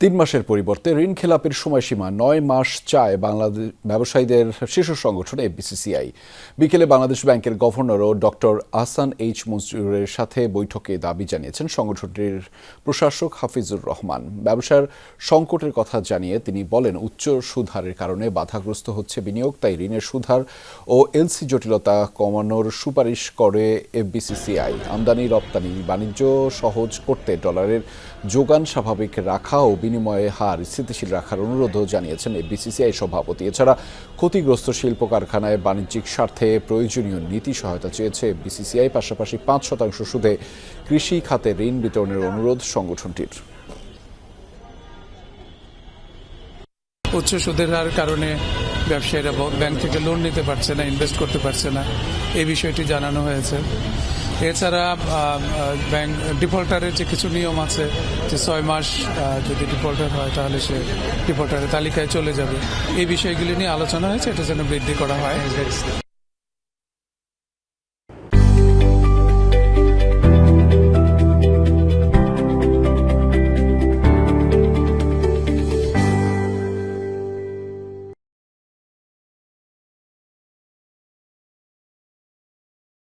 তিন মাসের পরিবর্তে ঋণ খেলাপের সময়সীমা নয় মাস চায় বাংলাদেশ ব্যবসায়ীদের শীর্ষ সংগঠন এফবিসিসিআই বিকেলে বাংলাদেশ ব্যাংকের গভর্নর ও ডক্টর আহসান এইচ মঞ্জুরের সাথে বৈঠকে দাবি জানিয়েছেন সংগঠনটির প্রশাসক হাফিজুর রহমান। ব্যবসার সংকটের কথা জানিয়ে তিনি বলেন, উচ্চ সুধারের কারণে বাধাগ্রস্ত হচ্ছে বিনিয়োগ, তাই ঋণের সুধার ও এলসি জটিলতা কমানোর সুপারিশ করে এফবিসিসিআই আমদানি, রপ্তানি, বাণিজ্য সহজ করতে ডলারের যোগান স্বাভাবিক রাখা ও বিনিময়ে হার স্থিতিশীল রাখার অনুরোধও জানিয়েছেন বিসিসিআই সভাপতি। এছাড়া ক্ষতিগ্রস্ত শিল্প কারখানায় বাণিজ্যিক স্বার্থে প্রয়োজনীয় নীতি সহায়তা চেয়েছে বিসিসিআই পাশাপাশি পাঁচ শতাংশ সুদে কৃষি খাতে ঋণ বিতরণের অনুরোধ সংগঠনটির। উচ্চ সুদের হার কারণে ব্যবসায়ীরা ব্যাংক থেকে লোন নিতে পারছে না ইনভেস্ট করতে পারছে না। এই বিষয়টি জানানো হয়েছে। এছাড়া ব্যাংক ডিফল্টারের যে কিছু নিয়ম আছে যে ছয় মাস যদি ডিফল্টার হয় তাহলে সে ডিফল্টারের তালিকায় চলে যাবে। এই বিষয়গুলি নিয়ে আলোচনা হয়েছে, এটা যেন বৃদ্ধি করা হয়।